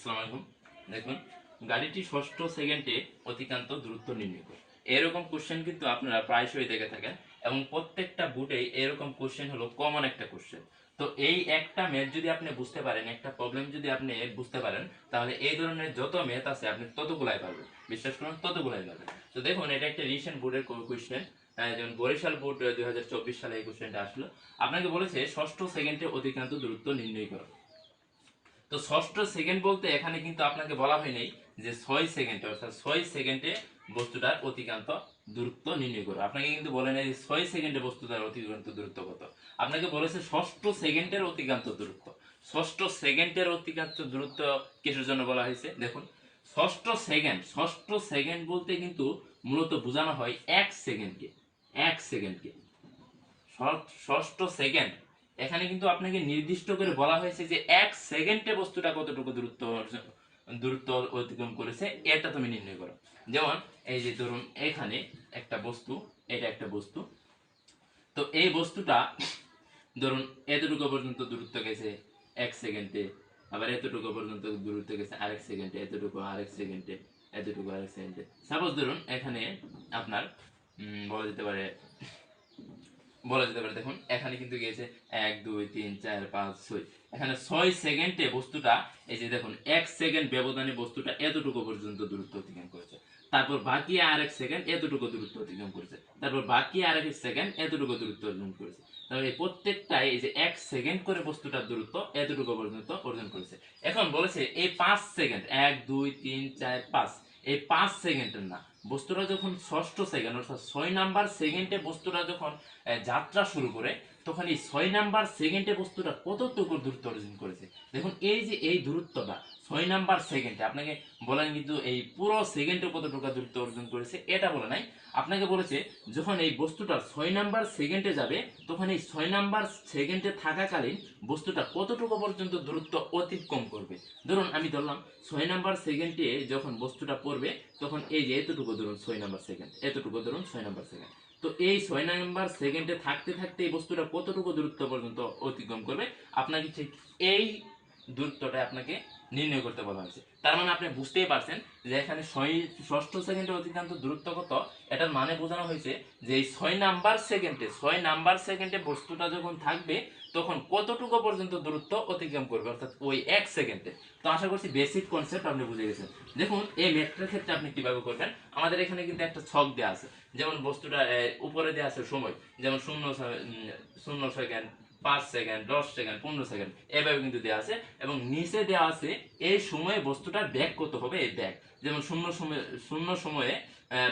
আসসালামু দেখুন, গাড়িটি ষষ্ঠ সেকেন্ডে অতিক্রান্ত দূরত্ব নির্ণয় করে। এরকম কোশ্চেন কিন্তু আপনারা প্রায়শই দেখে থাকেন এবং প্রত্যেকটা বুটেই এরকম কোশ্চেন হলো কমন একটা কোশ্চেন তো এই একটা যদি আপনি বুঝতে পারেন, একটা প্রবলেম যদি আপনি বুঝতে পারেন, তাহলে এই ধরনের যত ম্যাথ আছে আপনি ততগুলাই পারবেন। বিশ্বাস করুন, ততগুলাই পারবেন। তো দেখুন, এটা একটা রিসেন্ট বোর্ডের কোশ্চেন যেমন বরিশাল বোর্ড দুই হাজার চব্বিশ সালে এই কোশ্চেনটা আসলো। আপনাকে বলেছে ষষ্ঠ সেকেন্ডে অতিক্রান্ত দূরত্ব নির্ণয় করো। তো ষষ্ঠ সেকেন্ড বলতে এখানে কিন্তু আপনাকে বলা হয় নাই যে ছয় সেকেন্ডে অর্থাৎ ছয় সেকেন্ডে বস্তুটার অতিক্রান্ত দূরত্ব নির্ণয় করো। আপনাকে কিন্তু বলে নাই যে ছয় সেকেন্ডে বস্তুটার অতিক্রান্ত দূরত্ব কত। আপনাকে বলেছে ষষ্ঠ সেকেন্ডের অতিক্রান্ত দূরত্ব। ষষ্ঠ সেকেন্ডের অতিক্রান্ত দূরত্ব কিসের জন্য বলা হয়েছে? দেখুন, ষষ্ঠ সেকেন্ড ষষ্ঠ সেকেন্ড বলতে কিন্তু মূলত বোঝানো হয় এক সেকেন্ডকে এক সেকেন্ডকে ষষ্ঠ- ষষ্ঠ সেকেন্ড এখানে কিন্তু আপনাকে নির্দিষ্ট করে বলা হয়েছে যে এক সেকেন্ডে বস্তুটা কতটুকু দূরত্ব দূরত্ব অতিক্রম করেছে, এটা তুমি নির্ণয় করো। যেমন, এই যে ধরুন, এখানে একটা বস্তু, এটা একটা বস্তু। তো এই বস্তুটা, ধরুন, এতটুকু পর্যন্ত দূরত্ব গেছে এক সেকেন্ডে, আবার এতটুকু পর্যন্ত দূরত্ব গেছে আরেক সেকেন্ডে, এতটুকু আরেক সেকেন্ডে, এতটুকু আরেক সেকেন্ডে। সাপোজ ধরুন, এখানে আপনার বলা যেতে পারে বলা যেতে পারে, দেখুন, এখানে কিন্তু গিয়েছে এক, দুই, তিন, চার, পাঁচ, ছয়। এখানে ছয় সেকেন্ডে বস্তুটা, এই যে দেখুন, এক সেকেন্ড ব্যবধানে বস্তুটা এতটুকু পর্যন্ত দূরত্ব অতিক্রম করেছে। তারপর বাকি আরেক সেকেন্ড এতটুকু দূরত্ব অতিক্রম করেছে। তারপর বাকি আরেক সেকেন্ড এতটুকু দূরত্ব অর্জন করেছে। তাহলে এই প্রত্যেকটাই এই যে এক সেকেন্ড করে বস্তুটার দূরত্ব এতটুকু পর্যন্ত অর্জন করেছে। এখন বলেছে, এই পাঁচ সেকেন্ড, এক, দুই, তিন, চার, পাঁচ এই পাঁচ সেকেন্ডের না বস্তুটা যখন ষষ্ঠ সেকেন্ড, অর্থাৎ ছয় নাম্বার সেকেন্ডে বস্তুটা যখন যাত্রা শুরু করে, তখন এই ছয় নাম্বার সেকেন্ডে বস্তুটা কতটুকু দূরত্ব অর্জন করেছে? দেখুন, এই যে এই দূরত্বটা ছয় নাম্বার সেকেন্ডে আপনাকে বলেন কিন্তু এই পুরো সেকেন্ডে কতটুকু দূরত্ব অর্জন করেছে, এটা বলে নাই। আপনাকে বলেছে, যখন এই বস্তুটা ছয় নাম্বার সেকেন্ডে যাবে, তখন এই ছয় নাম্বার সেকেন্ডে থাকাকালীন বস্তুটা কতটুকু পর্যন্ত দূরত্ব অতিক্রম করবে? ধরুন, আমি ধরলাম, ছয় নাম্বার সেকেন্ডে যখন বস্তুটা পড়বে, তখন এই যে এতটুকু ধরুন, ছয় নাম্বার সেকেন্ড, এতটুকু ধরুন, ছয় নাম্বার সেকেন্ড। তো এই ছয় নাম্বার সেকেন্ডে থাকতে থাকতে এই বস্তুটা কতটুকু দূরত্ব পর্যন্ত অতিক্রম করবে? আপনাকে ঠিক এই দূরত্বটা আপনাকে নির্ণয় করতে বলা হয়েছে। তার মানে আপনি বুঝতেই পারছেন যে এখানে ছয় ষষ্ঠ সেকেন্ডে অতিক্রান্ত দূরত্ব কত? এটার মানে বোঝানো হয়েছে যে এই ছয় নাম্বার সেকেন্ডে, ছয় নাম্বার সেকেন্ডে বস্তুটা যখন থাকবে, তখন কতটুকু পর্যন্ত দূরত্ব অতিক্রম করবে? অর্থাৎ ওই এক সেকেন্ডে। তো আশা করছি বেসিক কনসেপ্ট আপনি বুঝে গেছেন। দেখুন, এই ম্যাথটার ক্ষেত্রে আপনি কীভাবে করবেন? আমাদের এখানে কিন্তু একটা ছক দেওয়া আছে। যেমন বস্তুটা উপরে দেওয়া আছে সময়। যেমন শূন্য শূন্য সেকেন্ড পাঁচ সেকেন্ড, দশ সেকেন্ড, পনেরো সেকেন্ড, এভাবে কিন্তু দেওয়া আছে এবং নিচে দেওয়া আছে এই সময়ে বস্তুটার ব্যাগ কত হবে? এই ব্যাগ। যেমন শূন্য সময়, শূন্য সময়ে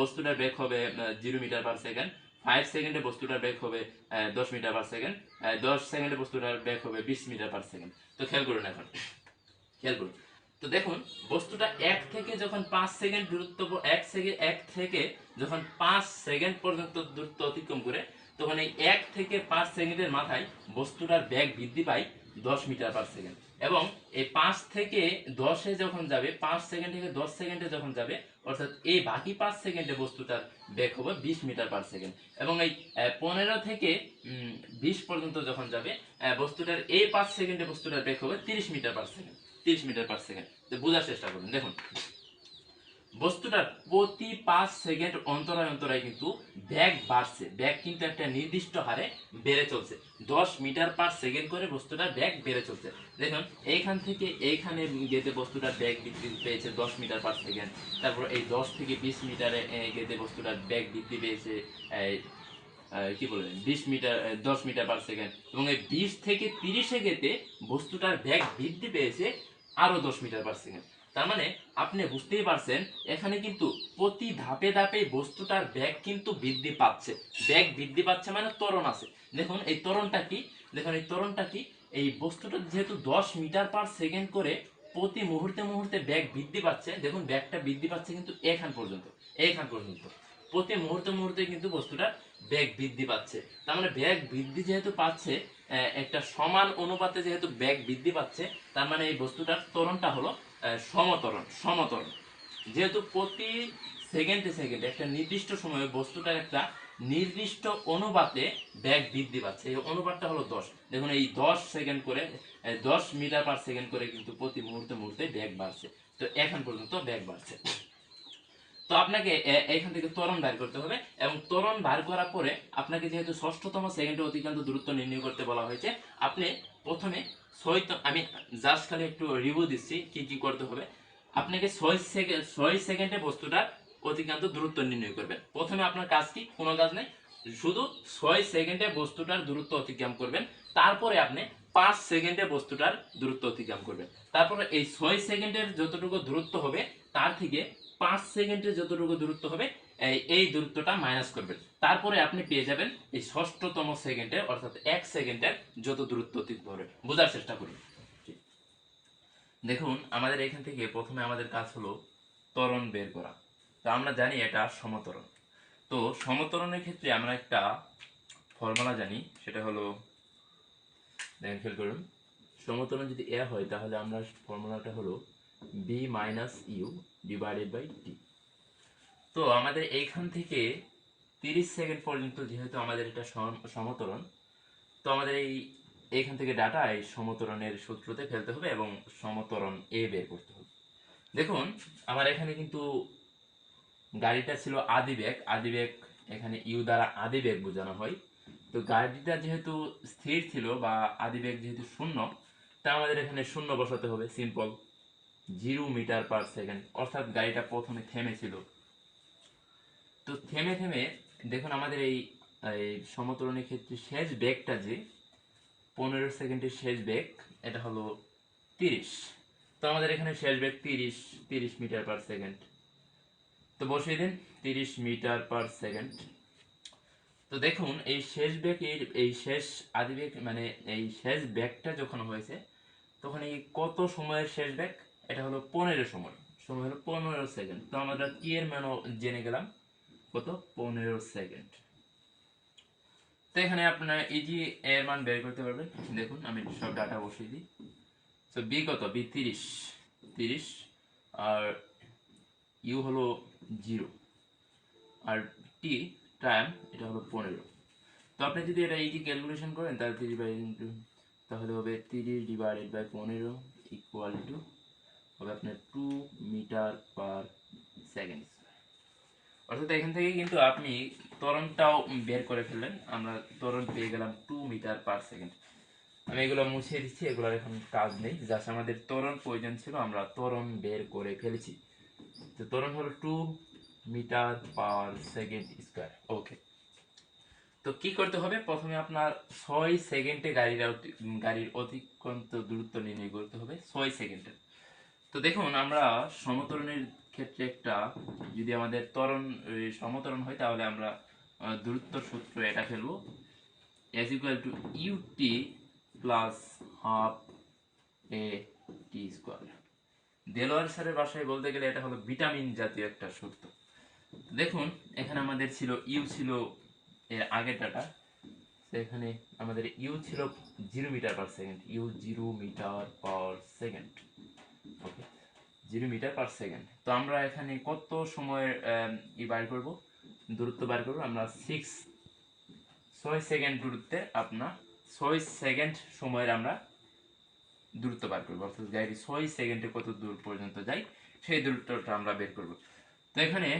বস্তুটার ব্যাগ হবে zero metre per second. Five সেকেন্ডে বস্তুটার ব্যাগ হবে দশ মিটার পার সেকেন্ড। দশ সেকেন্ডে বস্তুটার ব্যাগ হবে, বিশ মিটার পার সেকেন্ড। তো খেয়াল করুন এখন। খেয়াল করুন। তো দেখুন, বস্তুটা এক থেকে যখন পাঁচ সেকেন্ড দূরত্ব, এক সেকেন্ড এক থেকে যখন পাঁচ সেকেন্ড পর্যন্ত দূরত্ব অতিক্রম করে তখন এই এক থেকে পাঁচ সেকেন্ডের মাথায় বস্তুটার ব্যাগ বৃদ্ধি পায় দশ মিটার পার সেকেন্ড। এবং এই পাঁচ থেকে দশে যখন যাবে, পাঁচ সেকেন্ড থেকে দশ সেকেন্ডে যখন যাবে, অর্থাৎ এই বাকি পাঁচ সেকেন্ডে বস্তুটার ব্যাগ হবে বিশ মিটার পার সেকেন্ড। এবং এই পনেরো থেকে বিশ পর্যন্ত যখন যাবে বস্তুটার এই পাঁচ সেকেন্ডে বস্তুটার ব্যাগ হবে তিরিশ মিটার পার সেকেন্ড, তিরিশ মিটার পার সেকেন্ড। তো বোঝার চেষ্টা করুন। দেখুন বস্তুটার প্রতি পাঁচ সেকেন্ড অন্তরায় অন্তরায় কিন্তু ব্যাগ বাড়ছে। ব্যাগ কিন্তু একটা নির্দিষ্ট হারে বেড়ে চলছে। দশ মিটার পার সেকেন্ড করে বস্তুটার ব্যাগ বেড়ে চলছে। দেখুন, এইখান থেকে এইখানে গেতে বস্তুটার ব্যাগ বৃদ্ধি পেয়েছে দশ মিটার পার সেকেন্ড। তারপর এই দশ থেকে বিশ মিটারে গেতে বস্তুটার ব্যাগ বৃদ্ধি পেয়েছে কি বলবেন বিশ মিটার দশ মিটার পার সেকেন্ড। এবং এই বিশ থেকে তিরিশে গেতে বস্তুটার ব্যাগ বৃদ্ধি পেয়েছে আরও দশ মিটার পার সেকেন্ড। তার মানে আপনি বুঝতেই পারছেন, এখানে কিন্তু প্রতি ধাপে ধাপে বস্তুটার ব্যাগ কিন্তু বৃদ্ধি পাচ্ছে। ব্যাগ বৃদ্ধি পাচ্ছে মানে ত্বরণ আছে। দেখুন, এই ত্বরণটা কি? দেখুন, এই ত্বরণটা কি? এই বস্তুটা যেহেতু দশ মিটার পার সেকেন্ড করে প্রতি মুহূর্তে মুহূর্তে ব্যাগ বৃদ্ধি পাচ্ছে, দেখুন ব্যাগটা বৃদ্ধি পাচ্ছে কিন্তু এখান পর্যন্ত এইখান পর্যন্ত। প্রতি মুহূর্তে মুহূর্তে কিন্তু বস্তুটার ব্যাগ বৃদ্ধি পাচ্ছে। তার মানে ব্যাগ বৃদ্ধি যেহেতু পাচ্ছে একটা সমান অনুপাতে যেহেতু ব্যাগ বৃদ্ধি পাচ্ছে, তার মানে এই বস্তুটার তরণটা হলো সমতরণ সমতরণ। যেহেতু প্রতি সেকেন্ডে সেকেন্ডে একটা নির্দিষ্ট সময়ে বস্তুটার একটা নির্দিষ্ট অনুপাতে ব্যাগ বৃদ্ধি পাচ্ছে। এই অনুপাতটা হলো দশ। দেখুন এই দশ সেকেন্ড করে দশ মিটার পার সেকেন্ড করে কিন্তু প্রতি মুহূর্তে মুহূর্তে ব্যাগ বাড়ছে। তো এখন পর্যন্ত ব্যাগ বাড়ছে। তো আপনাকে এখান থেকে ত্বরণ বার করতে হবে এবং ত্বরণ বার করার পরে আপনাকে যেহেতু ষষ্ঠতম সেকেন্ডে অতিক্রান্ত দূরত্ব নির্ণয় করতে বলা হয়েছে, আপনি প্রথমে ছয় আমি জাস্ট খালি একটু রিভিউ দিচ্ছি কি কি করতে হবে। আপনাকে ছয় সেকেন্ড ছয় সেকেন্ডে বস্তুটার অতিক্রান্ত দূরত্ব নির্ণয় করবেন। প্রথমে আপনার কাজ কি? কোনো কাজ নেই। শুধু ছয় সেকেন্ডে বস্তুটার দূরত্ব অতিক্রম করবেন। তারপরে আপনি পাঁচ সেকেন্ডে বস্তুটার দূরত্ব অতিক্রম করবেন। তারপরে এই ছয় সেকেন্ডের যতটুকু দূরত্ব হবে, তার থেকে পাঁচ সেকেন্ডের যতটুকু দূরত্ব হবে, এই দূরত্বটা মাইনাস করবেন। তারপরে আপনি পেয়ে যাবেন এই ষষ্ঠতম সেকেন্ডে, অর্থাৎ এক সেকেন্ডের যত দূরত্ব অতিক্রম হবে বোঝার চেষ্টা করুন। দেখুন, আমাদের এখান থেকে প্রথমে আমাদের কাজ হলো ত্বরণ বের করা। তো আমরা জানি এটা সমতরণ। তো সমতরণের ক্ষেত্রে আমরা একটা ফর্মুলা জানি, সেটা হলো, দেখেন করুন। সমতরণ যদি এ হয়, তাহলে আমরা ফর্মুলাটা হলো V minus U divided by T তো আমাদের এইখান থেকে তিরিশ সেকেন্ড পর্যন্ত যেহেতু আমাদের এটা সম- সমতরণ তো আমাদের এই, এইখান থেকে ডাটা এই সমতরণের সূত্রতে ফেলতে হবে এবং সমতরণ এ বের করতে হবে। দেখুন, আমার এখানে কিন্তু গাড়িটা ছিল আদি বেগ আদি বেগ এখানে ইউ দ্বারা আদি বেগ বোঝানো হয়। তো গাড়িটা যেহেতু স্থির ছিল বা আদি বেগ যেহেতু শূন্য, তা আমাদের এখানে শূন্য বসাতে হবে simple zero metre per second. অর্থাৎ গাড়িটা প্রথমে থেমেছিল। তো থেমে থেমে দেখুন আমাদের এই সমতরণের ক্ষেত্রে শেষ বেগটা যে, পনেরো সেকেন্ডের শেষ বেগ, এটা হলো তিরিশ। তো আমাদের এখানে শেষ বেগ তিরিশ তিরিশ মিটার পার সেকেন্ড। তো বসিয়ে দিন, তিরিশ মিটার পার সেকেন্ড। তো দেখুন, এই শেষ বেগের, এই শেষ আদি বেগ মানে এই শেষ ব্যাগটা যখন হয়েছে, তখন এই কত সময়ের শেষ ব্যাগ এটা হলো পনেরো সময়। সময় হলো পনেরো সেকেন্ড তো আমরা কি এর মানও জেনে গেলাম? কত? পনেরো সেকেন্ড তো এখানে আপনার ইজি এর মান বের করতে পারবেন, দেখুন আমি সব ডাটা বসিয়ে দিই। তো বি কত? বি তিরিশ। তিরিশ। আর ইউ হলো জিরো আর টি টাইম এটা হলো পনেরো। তো আপনি যদি এটা ইজি ক্যালকুলেশন করেন, তাহলে তিরিশ বাই তাহলে হবে তিরিশ ডিভাইডেড বাই পনেরো ইকুয়াল টু হবে আপনার টু মিটার পার সেকেন্ড অর্থাৎ এখান থেকে কিন্তু আপনি তরণটাও বের করে ফেললেন। আমরা তরণ পেয়ে গেলাম টু মিটার পার সেকেন্ড আমি এগুলো মুছে দিচ্ছি, এগুলোর এখন কাজ নেই। জাস্ট আমাদের তরণ প্রয়োজন ছিল, আমরা তরণ বের করে ফেলেছি। তো তরণ হলো two metre per second square okay তো কি করতে হবে? প্রথমে আপনার ছয় সেকেন্ডে গাড়ির গাড়ির অতিক্রান্ত দূরত্ব নির্ণয় করতে হবে। ছয় সেকেন্ডের তো দেখুন আমরা সমতরণের ক্ষেত্রে একটা যদি আমাদের ত্বরণ এই, সমতরণ হয় তাহলে আমরা দূরত্ব সূত্র এটা ফেলব। S equal to U T plus half A T square Delwar স্যারের বাসায় বলতে গেলে এটা হলো ভিটামিন জাতীয় একটা সূত্র। দেখুন এখানে আমাদের ছিল ইউ ছিল এর আগের ডাটা এখানে আমাদের ইউ ছিল zero metre per second U zero metre per second zero metre per second তো আমরা এখানে কত সময়ের ই বার করব? দূরত্ব বার করব। আমরা সিক্স ছয় সেকেন্ড দূরত্বে আপনার ছয় সেকেন্ড সময়ের আমরা দূরত্ব বার করব। অর্থাৎ গাড়ি ছয় সেকেন্ডে কত দূর পর্যন্ত যায়, সেই দূরত্বটা আমরা বের করব। তো এখানে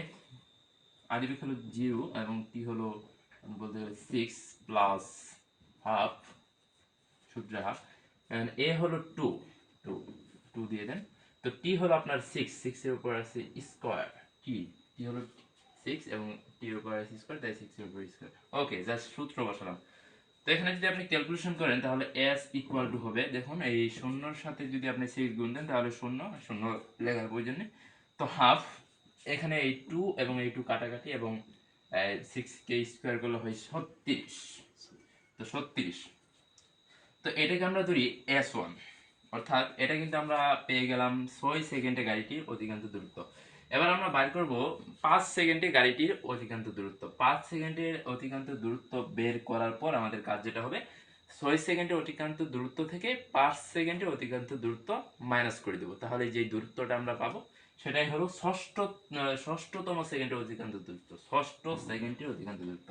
আদিবিক হলো জিরো এবং টি হলো বলতে গেলে সিক্স প্লাস হাফ সূত্রে হাফ এ হলো টু টু টু দিয়ে দেন। তো টি হলো আপনার সিক্স সিক্সের উপর আছে স্কোয়ার টি টি হলো সিক্স এবং টির উপর আছে স্কোয়ার তাই সিক্সের উপর স্কোয়ার ওকে জাস্ট সূত্র বসালাম। তো এখানে যদি আপনি ক্যালকুলেশন করেন, তাহলে এস ইকুয়াল টু হবে, দেখুন, এই শূন্যর সাথে যদি আপনি সিক্স গুণ দেন, তাহলে শূন্য শূন্য লেখার প্রয়োজন নেই। তো হাফ এখানে এই টু এবং এই টু কাটাকাটি এবং সিক্স কে স্কোয়ার করলে হয় ছত্রিশ। তো ছত্রিশ। তো এটাকে আমরা ধরি এস ওয়ান অর্থাৎ এটা কিন্তু আমরা পেয়ে গেলাম ছয় সেকেন্ডে গাড়িটির অধিকাংশ দূরত্ব। এবার আমরা বাইর করব পাঁচ সেকেন্ডে গাড়িটির অধিকাংশ দূরত্ব। পাঁচ সেকেন্ডের অধিকাংশ দূরত্ব বের করার পর আমাদের কাজ যেটা হবে, ছয় সেকেন্ডে অতিক্রান্ত দূরত্ব থেকে পাঁচ সেকেন্ডে অতিক্রান্ত দূরত্ব মাইনাস করে দেবো। তাহলে যে দূরত্বটা আমরা পাবো সেটাই হলো ষষ্ঠ, ষষ্ঠতম সেকেন্ডের অধিকাংশ দূরত্ব। ষষ্ঠ সেকেন্ডের অধিকাংশ দূরত্ব।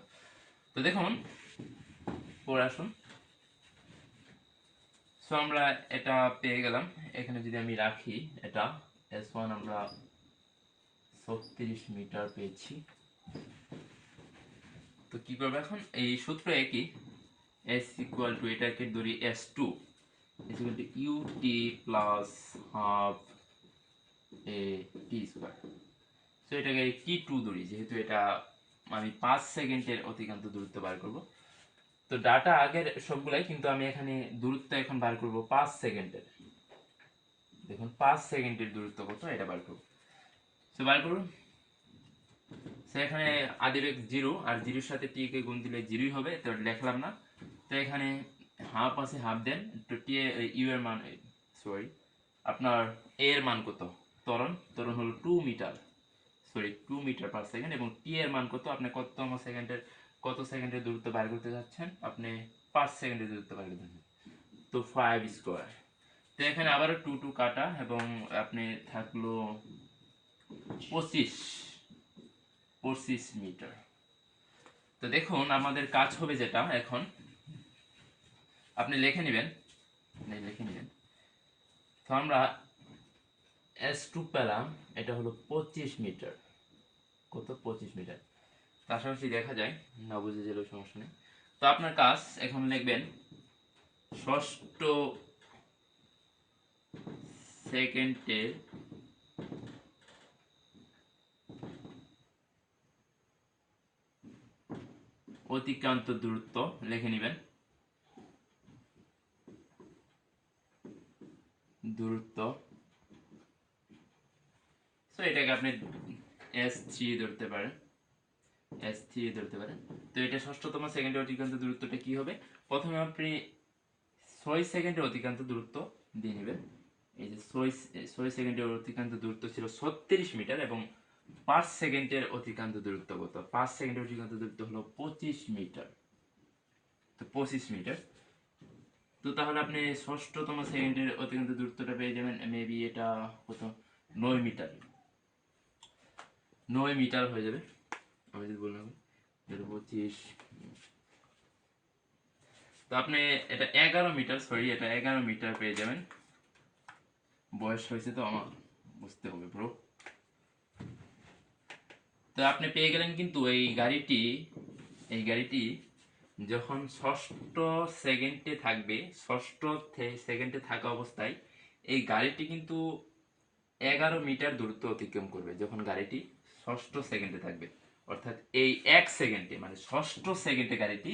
তো দেখুন পরে আসুন। সো আমরা এটা পেয়ে গেলাম। এখানে যদি আমি রাখি এটা এস ওয়ান আমরা ছত্রিশ মিটার পেয়েছি। তো কি করব এখন? এই সূত্র একই। এস ইকুয়াল টু এটাকে ধরি S two S equal to U T plus half A T square so এটাকে টি টু ধরি, যেহেতু এটা আমি পাঁচ সেকেন্ডের অতিক্রান্ত দূরত্ব বার করব। তো ডাটা আগের সবগুলাই কিন্তু আমি এখানে দূরত্ব এখন বার করব পাঁচ সেকেন্ডের। দেখুন, পাঁচ সেকেন্ডের দূরত্ব কত, এটা বার করব। তো বার করুন। সে এখানে আদিবেগ জিরো, আর জিরোর সাথে টি কে গুণ দিলে জিরোই হবে, তো লেখলাম না। তো এখানে হাফ আছে হাফ দেন তো টি ইউ এর মান সরি আপনার এ এর মান কত? ত্বরণ ত্বরণ হলো two metre sorry two metre per second এবং টি এর মান কত? আপনি কততম সেকেন্ডের কত সেকেন্ডের দূরত্ব বার করতে যাচ্ছেন? আপনি পাঁচ সেকেন্ডের দূরত্ব বার করতে তো ফাইভ স্কোয়ার তো এখানে আবারও টু টু কাটা এবং আপনি থাকল পঁচিশ পঁচিশ মিটার। তো দেখুন, আমাদের কাজ হবে যেটা এখন। আপনি লিখে নেবেন। লিখে নেবেন। তো আমরা এস টু পেলাম, এটা হলো পঁচিশ মিটার। কত? পঁচিশ মিটার। পাশাপাশি দেখা যায়, না বুঝে গেলেও সমস্যা নেই। তো আপনার কাজ, এখন লিখবেন, ষষ্ঠ সেকেন্ডের অতিক্রান্ত দূরত্ব লিখে নেবেন। দূরত্ব। সো এটাকে আপনি এস থ্রি ধরতে পারেন। এস থ্রি ধরতে পারেন। তো এটা ষষ্ঠতম সেকেন্ডের অতিক্রান্ত দূরত্বটা কি হবে? প্রথমে আপনি ছয় সেকেন্ডের অতিক্রান্ত দূরত্ব দিয়ে নেবেন। এই যে ছয় ছয় সেকেন্ডের অতিক্রান্ত দূরত্ব ছিল ছত্রিশ মিটার এবং পাঁচ সেকেন্ডের অতিক্রান্ত দূরত্ব কত? পাঁচ সেকেন্ডের অতিক্রান্ত দূরত্ব হলো পঁচিশ মিটার। তো পঁচিশ মিটার। তো তাহলে আপনি ষষ্ঠতম সেকেন্ডের অতিক্রান্ত দূরত্বটা পেয়ে যাবেন মেবি এটা কত? নয় মিটার। নয় মিটার হয়ে যাবে। আমি যদি বললাম এটা পঁচিশ তো আপনি এটা এগারো মিটার সরি এটা এগারো মিটার পেয়ে যাবেন। বয়স হয়েছে তো আমার, বুঝতে হবে ব্রো তো আপনি পেয়ে গেলেন কিন্তু এই গাড়িটি এই গাড়িটি যখন ষষ্ঠ সেকেন্ডে থাকবে, ষষ্ঠ সেকেন্ডে থাকা অবস্থায়, এই গাড়িটি কিন্তু এগারো মিটার দূরত্ব অতিক্রম করবে যখন গাড়িটি ষষ্ঠ সেকেন্ডে থাকবে। অর্থাৎ এই এক সেকেন্ডে মানে ষষ্ঠ সেকেন্ডে গাড়িটি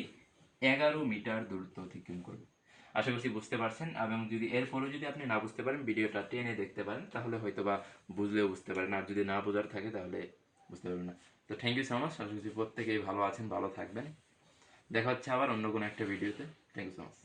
এগারো মিটার দূরত্ব অতিক্রম করবে। আশা করছি বুঝতে পারছেন, এবং যদি এরপরেও যদি আপনি না বুঝতে পারেন, ভিডিওটা টেনে দেখতে পারেন, তাহলে হয়তো বা বুঝলেও বুঝতে পারেন, আর যদি না বোঝার থাকে, তাহলে বুঝতে পারবেন না। তো থ্যাংক ইউ সো মাচ আশা করছি প্রত্যেকেই ভালো আছেন, ভালো থাকবেন। দেখা হচ্ছে আবার অন্য কোনো একটা ভিডিওতে। Thank you so much